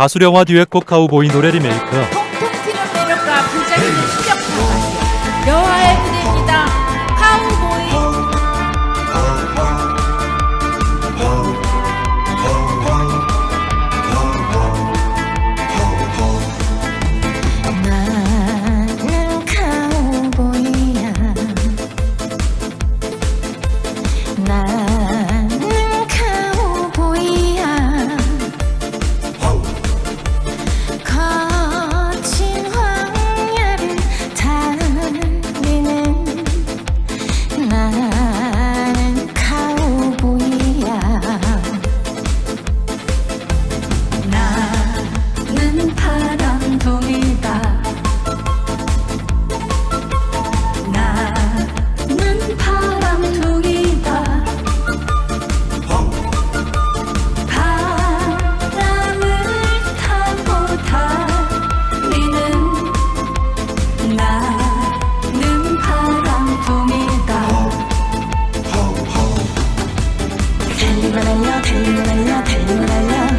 가수령화 듀엣곡 카우보이 노래 리메이크 来呀太阳来呀太阳来呀